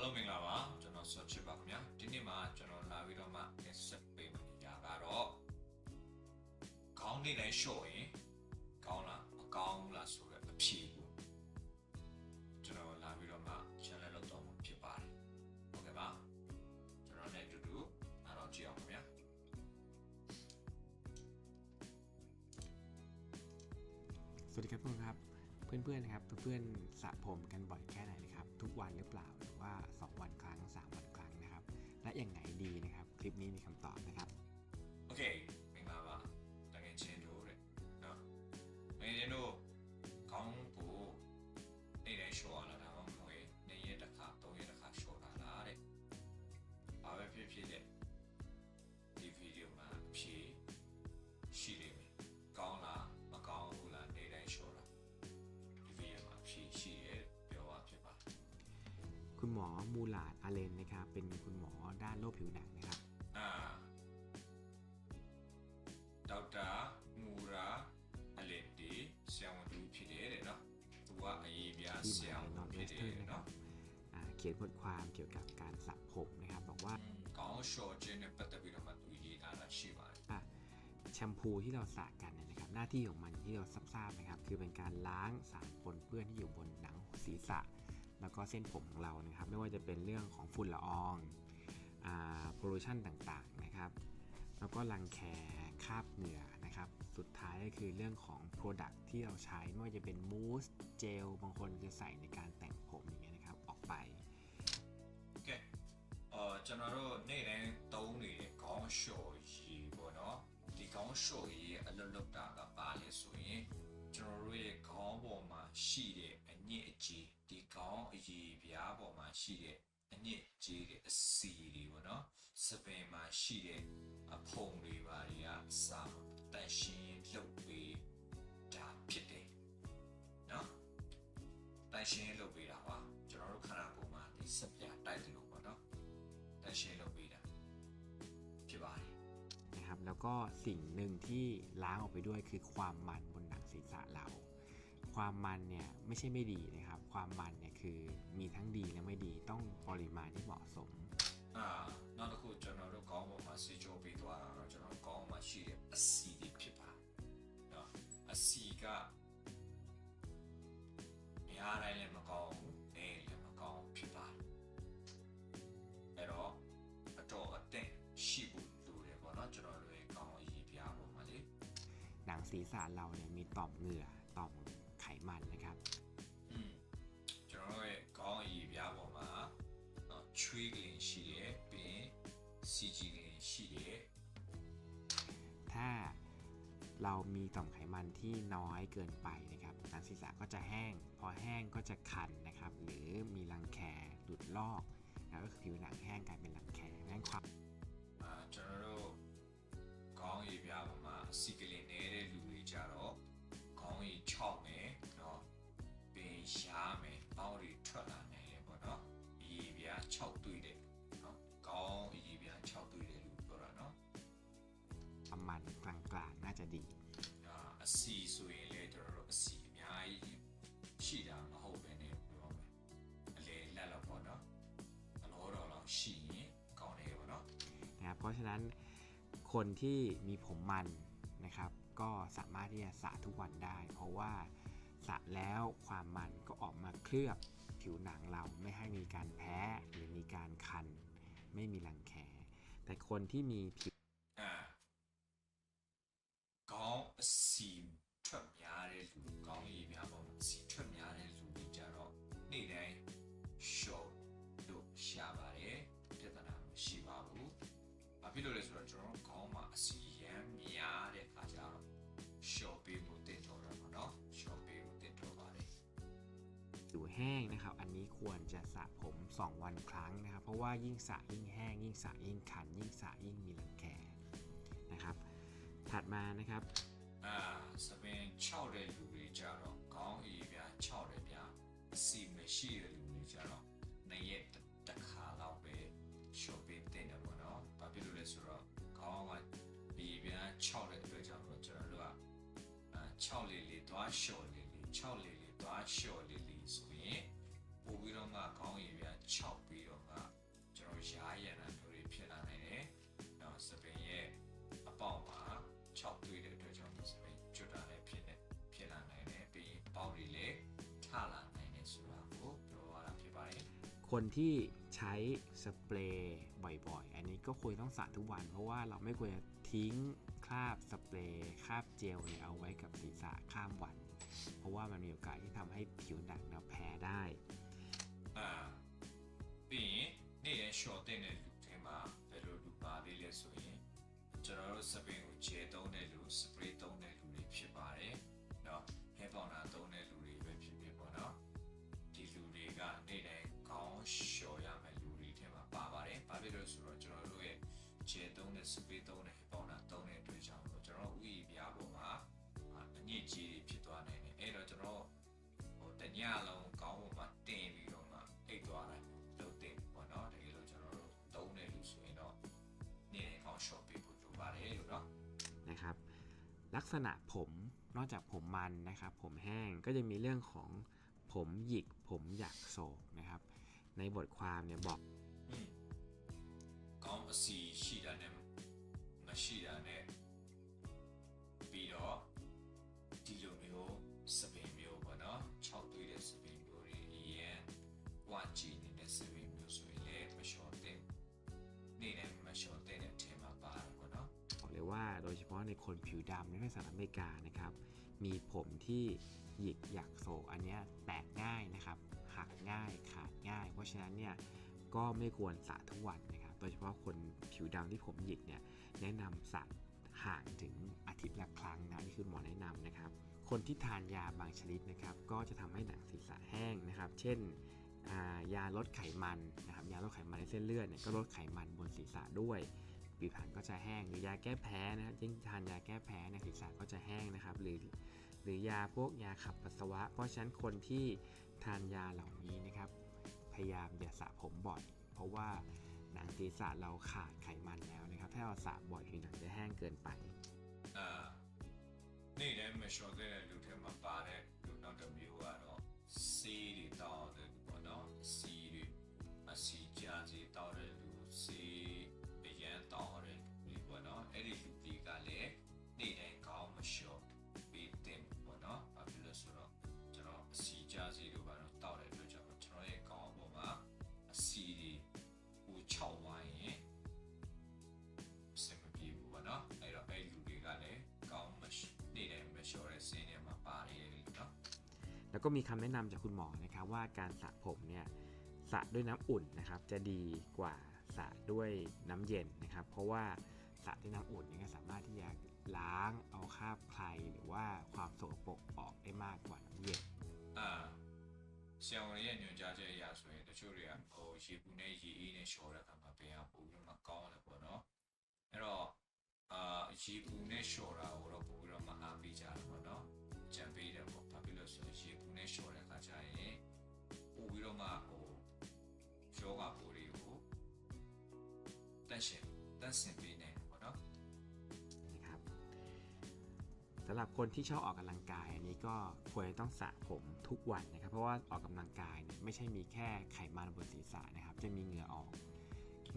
ားလုံးမင်္ဂလာပါကျွန်တော်ဆော့ချစ်ပါခင်ဗျာဒီနေ့မှာကျွန်တော်လာပြီးတော့မှတင်ဆက်ပေးမှာညာကတော့ခေါင်းနေတိုင်းလျှော့ရင်ကောင်းလားမကောင်းဘူးလားဆိုတဲ့အဖြေကိုကျွန်တော်လာပြီးတော့မှ channel လောက်တော့မှဖြစ်ပါတယ်ဟုတ်ကဲ့ပါကျွန်တော်လည်းအတူတူအားလုံးကြည့်အောင်ခင်ဗျာสวัสดีครับเพื่อนครับ เพื่อน ๆ นะครับ เพื่อน ๆสระผมกันบ่อยแค่ไหนทุกวันหรือเปล่าหรือว่า 2 วันครั้ง 3 วันครั้งนะครับ และอย่างไหนดีนะครับ คลิปนี้มีคำตอบนะครับโอเคอมูลาดอาเลนนะครับ เป็นคุณหมอด้านโรคผิวหนังนะครับอาวေร์มูာาอาเลนငีเซဆရာဝန်ดူဖြစ်တယ်တဲ့နော်သူကအရေเပြဆရာဝန်ဖြစ်တယเขียนบทความเกี่ยวกับการสระผมนะครับบอกว่าก้องโชเจนปัตตบิรมาตุยีอาราชิวาแชมพูที่เราสระกันนนะครับหน้าที่ของมันที่เราทราบๆนะครับคือเป็นการล้างสารปนเปื้อนที่อยู่บนหนังศีรษะแล้วก็เส้นผมของเรานะครับ ไม่ว่าจะเป็นเรื่องของฝุ่นละอองอโพลูชันต่างๆนะครับ แล้วก็รังแคคาบเหงื่อนะครับ สุดท้ายก็คือเรื่องของ Product ที่เราใช้ ไม่ว่าจะเป็นมูส เจล บางคนจะใส่ในการแต่งผมอย่างเงี้ยนะครับ ออกไป โอเคเอ่อကျွန်တော်တိုนနေ့တိုင်းသีံးနေတ့่ခေါင်းလျเนาะဒီခေါင်းလျှေก်ရည်အလုပ်လုပ်တာကဘာလဲဆိုရင်ကျွန်တော်ี่ု့ရဲ့ခေါင်းပေါ်မှာရှိဒီကောင်းအရေပြားပေါ်မှာရှိတဲ့အညစ်အကြေးတွေအစီတွေပေါ့နော်စပင်မှာရှိတဲ့အဖုံတွေပါတွေကစာတန်ရှင်းလုပ်ပေးဒါဖြစ်တယ်နော်တန်ရှင်းလုပ်ပေးတာပါကျွန်တော်တို့ခန္ဓာကိုယ်မှာဒီစပြာတိုက်တယ်လို့ပေါ့နော်တန်ရှင်းလုပ်ပေးတာဖြစ်ပါတယ်นะครับแล้วก็สิ่งหนึ่งที่ล้างออกไปด้วยคือความมันบนหนังศีรษะเราความมันเนี่ยไม่ใช่ไม่ดีนะครับ ความมันเนี่ยคือมีทั้งดีและไม่ดีต้องปริมาณที่เหมาะสมอ่า那如果ကျွန်တော်တို့ကောင်းပုံမှာစီချိုးပြီးသွားတာတော့ကျွန်တော်ကောหนังศีรษะเราเนี่ยมีต่อมเหงื่อွေးကလေးရှိတယ်ပြီးရင်ကလေးရှိတယ်ถ้าเรามีต่อมไขมันที่น้อยเกินไปนะครับหนังศีรษะก็จะแห้งพอแห้งก็จะคันนะครับหรือมีรังแคหลุดลอกนะก็คือผิวหนังแห้งกลายเป็นรังแคแห้งความอ่าန်တော်တို့ခေါင်းရည်ပြားပေါิမှာစီကด်ูနေတဲ့လူတွေကြတော့ခေเนาะเป็นชားမယอပေါင်းတွေထွကนလာနိုငเนาะရี่ยြားခြจะดีအစီဆိုရင်လည်းကျွန်တော်တို့အစီအများကြီးရှိတာမဟုတ်ပဲねပြောမယ်အလေလက်လောက်ပေါ့เนาะအလောတော်လောက်ရှိရင်ကောင်းတယ်ပေါ့เนาะนะครับเพราะฉะนั้นคนที่มีผมมันนะครับ ก็สามารถที่จะสระทุกวันได้ เพราะว่าสระแล้วความมันก็ออกมาเคลือบผิวหนังเรา ไม่ให้มีการแพ้หรือมีการคันไม่มีรังแค แต่คนที่มีผิวสีทထ่က်များတဲ့လူကော်่းရสีทျ่းပေါ့အစီထွက်များတဲ့လူတွေကြတော့နေ့တိုင်း้นော့လို့ရှာပါတယ်ပြဿနာမရှိပါဘူး။ဘာဖြစ်လို့လဲဆိုတော့ကျွန်တော်ခေါငเนาะชอောปပေးเต็มငัวော်ပเတယอยู่แห้งนะครับอันนี้ควรจะสระผม 2 วันครั้งนะครับ เพราะว่ายิ่งสระยิ่งแห้งยิ่งสระยิ่งขันยิ่งสระยิ่งมีรังแคนะครับถัดมานะครับအာသပင်6တဲ့လူတွေကြတော့ခေါင်းအေးပြား6တဲ့ပြားအစီမရှိတဲ့လူတွေကြတော့နှစ်ရက်တစ်ခါလောက်ပဲရှော့ပေးတင်တယ်ပေါ့နော်။ဘာဖြစ်လို့လဲဆိုတော့ခေါင်းကဒီပြား6တဲ့အတွက်ကြောင့်တော့ကျွန်တော်တို့က6လေးလေးသွားလျှော်လေးလေး6လေးလေးသွားလျှော်လေးคนที่ใช้สเปรย์บ่อยๆ อันนี้ก็ควรต้องสระทุกวัน เพราะว่าเราไม่ควรจะทิ้งคราบสเปรย์คราบเจลเนี่ยเอาไว้กับศีรษะข้ามวัน เพราะว่ามันมีโอกาสที่ทำให้ผิวหนังเนี่ยแพ้ได้ อ่าปีนี่ชอตเต้นเนี่ยเึงมาเป็นรูปบาดีเลยส่วนใหญ่จะรู้สို့စပင်ကိုခြေသုံစစ်ပေးသုံးတယ်ပေါင်တာသုံးတဲ့အတွက်ကြောင့်လို့ကျွန်တော်ဥယျာဉ်ပြားပေါ်မှာအညစ်အကြေးဖြစ်သွားနိုင်တယ်အဲ့တော့ကျွန်တော်ဟိုတညလုံးကောင်းပေါ်မှာတင်ပြီးတော့မှအိတ်သွားတယ်လို့တင်ပေါ့နော်တကယ်လို့ကျွန်တော်တို့သုံးတဲ့လူဆိုရင်တော့နေကောင်း shop ပေးဖို့လိုပါတယ်လို့နော်นะครับลักษณะผมนอกจากผมมันนะครับผมแห้งก็จะมีเรื่องของผมหยิกผมอยากโศกนะครับ ในบทความเนี่ยบอกကောင်းအစီရှိတာနဲ့မမရှိတာနဲ့ပြီးတော့ဒီလိုမျိုးစပင်မျိုးပေါ့နော်၆တွေးတဲ့စပင်မျိုးတွေအရင်ဝါချီနေတဲ့စပင်မျိုးဆိုရင်လည်းမလျှော်တဲ့နေနဲ့မလျှော်တဲ့အထင်မှာပါတယ်ပေါ့နော်บอกเลยว่าโดยเฉพาะในคนผิวดำในสหรัฐอเมริกานะครับ มีผมที่หยิกหยักโศอันนี้แตกง่ายนะครับ หักง่ายขาดง่าย เพราะฉะนั้นเนี่ยก็ไม่ควรสระทุกวันนะครับโดยเฉพาะคนผิวดำที่ผมหยิกเนี่ยแนะนำสัะห่างถึงอาทิตย์ละครั้งนะนี่คือหมอแนะนำนะครับ คนที่ทานยาบางชนิดนะครับ ก็จะทำให้หนังศีรษะแห้งนะครับ เช่นยาลดไขมันนะครับ ยาลดไขมันในเส้นเลือดเนี่ยก็ลดไขมันบนศีรษะด้วยผิวผรนก็จะแห้งหรือยาแก้แพ้นะครับยิ่งทานยาแก้แพ้ในศีรษะก็จะแห้งนะครับหรือ หรือยาพวกยาขับปัสสาวะ เพราะฉะนั้นคนที่ทานยาเหล่านี้นะครับ พยายามอย่าสระผมบ่อยเพราะว่านังศีรษะเราขาดไขมันแล้วนะครับ ถ้าเราสระบ่อยผิวหนังจะแห้งเกินไปนี่เนี่ยไม่ชอบเลยดูเทมาปาเนี่ยดูน้องจะมีว่าเนาะซีดีต่อเนาะซีดีอ่ะซีแล้วก็มีคำแนะนำจากคุณหมอนะครับว่าการสระผมเนี่ยสระด้วยน้ำอุ่นนะครับจะดีกว่าสระด้วยน้ำเย็นนะครับเพราะว่าสระด้วยน้ำอุ่นเนี่ยสามารถที่จะล้างเอาคราบใครหรือว่าความสกปรกออกได้มากกว่าน้ำเย็นอ่าဆရာဝန်ရဲยညွှန်ကาားจျက်အရဆိုวင်တခเို့တွေကဟိုရေပူနဲีရนအေးနဲ့လျှော်တဲ့အခါမှာပင်ကပိုပนီးတော့မကောင်းတယชပေါ့နောรအဲ့တော့အာရေပူနဲ့လျှော်တာကိုတော့ပိုပြီးတေ과자에오이로마고조가보리고딴신딴신비네뭐라นะครับสำหรับคนที่ชอบออกกำลังกายอันนี้ก็ควรต้องสระผมทุกวันนะครับเพราะว่าออกกำลังกายเนี่ยไม่ใช่มีแค่ไขมันบนศีรษะนะครับจะมีเหงื่อออก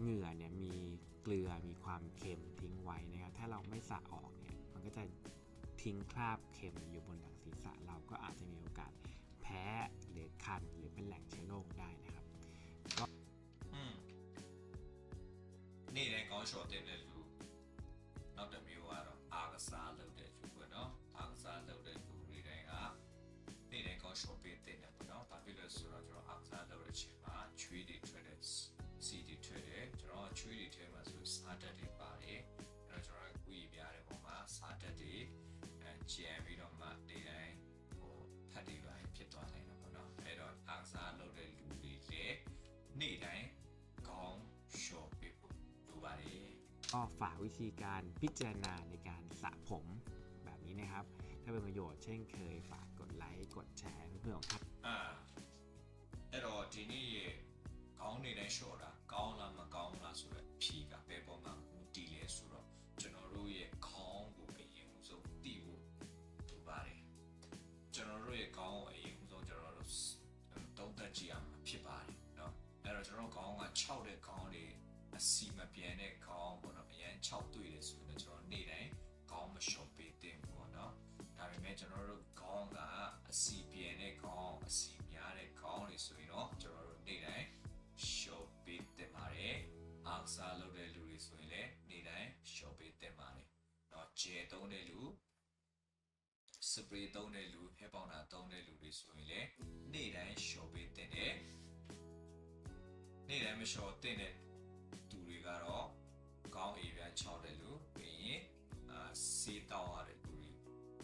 เหงื่อเนี่ยมีเกลือมีความเค็มทิ้งไว้นะครับถ้าเราไม่สระออกเนี่ยมันก็จะทิ้งคราบเค็มอยู่บนหลังศีรษะเราก็อาจจะมีโอกาสแพ้หรือคันหรือเป็นแหล่งเชื้อโรคได้นะครับก็นี่ในกองโชอเต็มเลยลูกนอกจากมีว่าเราอากาศาเราเดือดชุกเนาะอากาศาเราเดืดชุกนี่ไงอ่ะนี่ในกองโชอเป็นเต็มเลยเนาะตอนพี่เราสุราจก็ฝากวิธีการพิจารณาในการสระผมแบบนี้นะครับ ถ้าเป็นประโยชน์เช่นเคยฝากกดไลค์ กดแชร์เพื่อนครับอ่าแต่รอทีนี้ก้องนี่ในโชว์ละก้องละไม่ก้องละสุดพี่กับเปเปอร์มาคุตีเลสุดจนเราเรื่องก้องกูเป็นยังงูสุดตีกูตัวบ้าเลยจนเราเรืองก้องเป็นยังงูสุดจนเราต้องไดจีอามพี่บ้าเลยเนาะแต่เราจนเรากองอ่ะชอบเลยก้องเลยสีมาเปลี่ยนเลยก้องบน6တွေ့တယ်ဆိုရင်တော့ကျွန်တော်နေ့တိုင်းခေါင်းမလျှော့ပေးသင့်ဘူးပေါ့နော်ဒါပေမဲ့ကျွန်တော်တို့ခေါင်းကအစီပြင်းတဲ့ခေါင်းအစီများတဲ့ခေါင်းတွေဆိုရင်တော့ကျွန်တော်တို့နေ့တိုင်းလျှော့ပေးသင့်ပါတယ်အားစားလုပ်တဲ့လူတွေဆိုရင်လည်းနေ့တိုင်းလျှော့ပေးသင့်ပါတယ်တော့ကျဲသုံးတဲ့လူစပရေးသုံးတဲ့လူဖျက်ပေါင်တာသုံးတဲ့လူတွေဆိုရင်လည်းနေ့တိုင်းလျှော့ပေးသင့်တယ်နေ့တိုင်းမလျှော့သင့်တဲ့သူတွေကတော့ကောင်းအေချောက်တဲ့လူပြီးရင်အာစေးတောင်းရတဲ့လူတွေ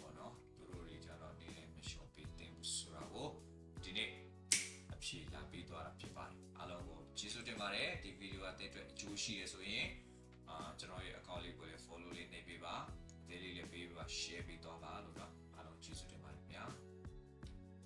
ပေါ့နော်သူတို့တွေကြတော့နေနဲ့မလျှော်ပေးတင်ဆိုတော့ဒီနေ့အဖြေလာပေးသွားတာဖြစ်ပါတယ်အားလုံးကိုကျေးဇူးတင်ပါတယ်ဒီဗီဒီယိုကတဲ့အတွက်အကျိုးရှိရဆိုရင်အာကျွန်တော်ရဲ့ account လေးကိုလည်း follow လေးနှိပ်ပေးပါ daily လေးပေးပါ share ပေးသွားပါလို့